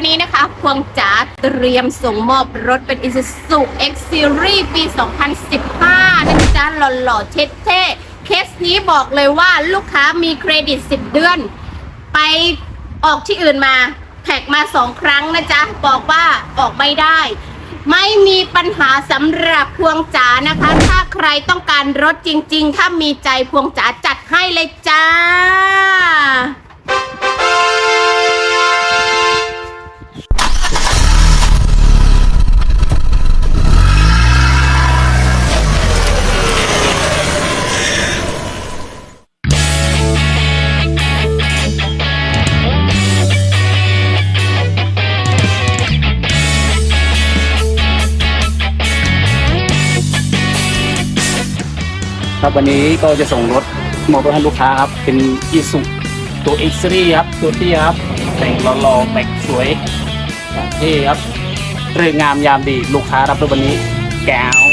วันนี้นะคะ พวงจ๋าเตรียมส่งมอบรถเป็น Isuzu X Series ปี 2015 นะจ๊ะหล่อๆเท่ๆเคสนี้บอกเลยว่าลูกค้ามีเครดิต 10 เดือน ไปออกที่อื่นมาแท็กมาสองครั้งนะจ๊ะ บอกว่าออกไม่ได้ ไม่มีปัญหาสำหรับพวงจ๋านะคะ ถ้าใครต้องการรถจริง ๆ ถ้ามีใจพวงจ๋าจัดให้เลยจ้า ครับวันนี้ก็จะส่งรถมอเตอร์ให้ลูกค้าครับ เป็นอีสุตัวเอ็กซ์รีครับตัวที่ครับ แต่งหล่อๆแต่งสวยเท่ครับเรื่องงามยามดีลูกค้ารับรถวันนี้แก้ว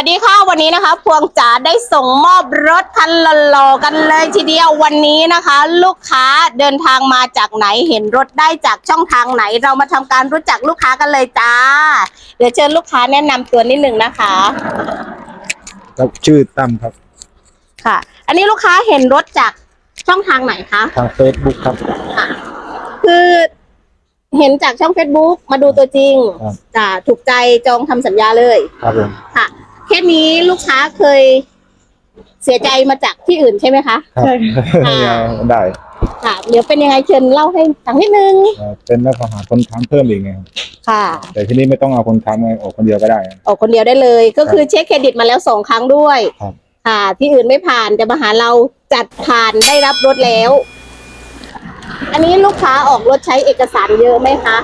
วัสดีค่ะวันนี้นะคะ พวงจ๋าได้ส่งมอบรถคันหล่อๆกันเลยทีเดียววันนี้นะคะ ลูกค้าเดินทางมาจากไหนเห็นรถได้จากช่องทางไหน เรามาทำการรู้จักลูกค้ากันเลยจ้า เดี๋ยวเชิญลูกค้าแนะนำตัวนิดหนึ่งนะคะครับชื่อตั้มครับ ค่ะ อันนี้ลูกค้าเห็นรถจากช่องทางไหนคะทางเฟซบุ๊กครับค่ะคือเห็นจากช่อง Facebook มาดูตัวจริงครับจ้ะถูกใจจองทำสัญญาเลย ครับผมค่ะ เคสนี้ลูกค้าเคยเสียใจมาจากที่อื่นใช่ไหมคะ ครับอ่าได้ค่ะ เดี๋ยวเป็นยังไงเชิญเล่าให้ฟังนิดนึงเอ่อเป็นแล้วก็หาคนค้ำเพิ่มอีกไงครับค่ะ แต่ที่นี่ไม่ต้องเอาคนค้ำไงออกคนเดียวก็ได้ครับ ออกคนเดียวได้เลย ก็คือเช็คเครดิตมาแล้วสองครั้งด้วย ครับ ค่ะ ที่อื่นไม่ผ่านแต่มาหาเราจัดผ่านได้รับรถแล้ว อันนี้ลูกค้าออกรถใช้เอกสารเยอะไหมคะ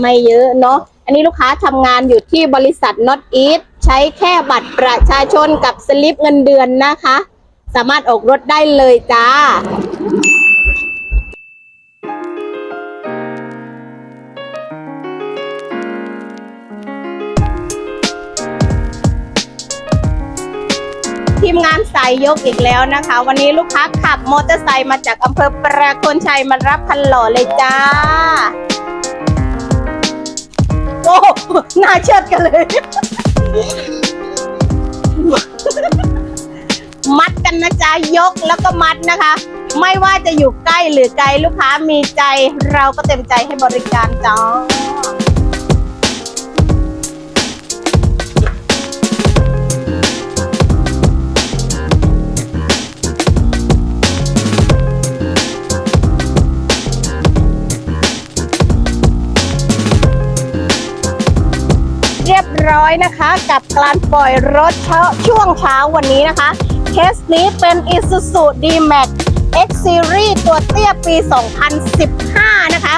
ไม่เยอะเนาะ อันนี้ลูกค้าทำงานอยู่ที่บริษัท Not Eat ใช้แค่บัตรประชาชนกับสลิปเงินเดือนนะคะ สามารถออกรถได้เลยจ้าทีมงานสายยกอีกแล้วนะคะ วันนี้ลูกค้าขับมอเตอร์ไซค์มาจากอำเภอประโคนชัยมารับคันหล่อเลยจ้า โอ้หน่าเชิดกันเลย มัดกันนะจ๊ะยกแล้วก็มัดนะคะ ไม่ว่าจะอยู่ใกล้หรือไกลลูกค้ามีใจ เราก็เต็มใจให้บริการจ้า ร้อยนะคะ กับการปล่อยรถเช้าช่วงเช้าวันนี้นะคะเคสนี้เป็น Isuzu D-Max X Series ตัวเตี้ยปี 2015 นะคะ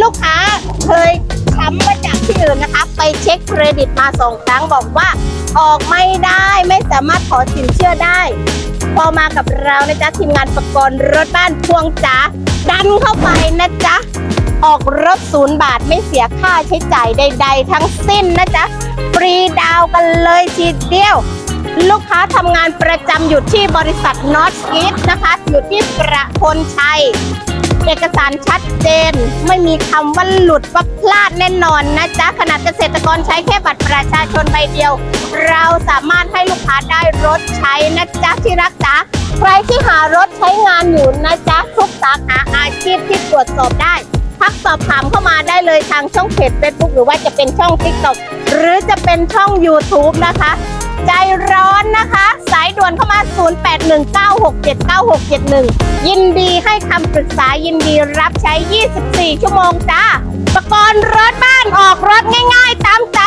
ลูกค้าเคยช้ำมาจากที่อื่นนะคะ ไปเช็คเครดิตมาสองครั้งบอกว่า ออกไม่ได้ไม่สามารถขอสินเชื่อได้ พอมากับเรานะจ๊ะ ทีมงานประกรณ์รถบ้านพวงจ๋าดันเข้าไปนะจ๊ะ ออกรถศูนย์บาทไม่เสียค่าใช้จ่ายใด ๆ ทั้งสิ้นนะจ๊ะฟรีดาวกันเลยทีเดียว ลูกค้าทำงานประจำอยู่ที่บริษัทนอตอีทนะคะ อยู่ที่ประพลชัย เอกสารชัดเจน ไม่มีคำว่าหลุดว่าพลาดแน่นอนนะจ๊ะ ขนาดเกษตรกรใช้แค่บัตรประชาชนใบเดียว เราสามารถให้ลูกค้าได้รถใช้นะจ๊ะที่รักจ๊ะใครที่หารถใช้งานอยู่นะจ๊ะทุกสาขาอาชีพที่ตรวจสอบได้ ทักสอบถามเข้ามาได้เลยทางช่องเพจ Facebook หรือว่าจะเป็นช่อง TikTok หรือจะเป็นช่อง YouTube นะคะ ใจร้อนนะคะ สายด่วนเข้ามา 0819679671 ยินดีให้คำปรึกษายินดีรับใช้ 24 ชั่วโมงจ้าประกรณ์รถบ้านออกรถง่าย ๆ ตามใจ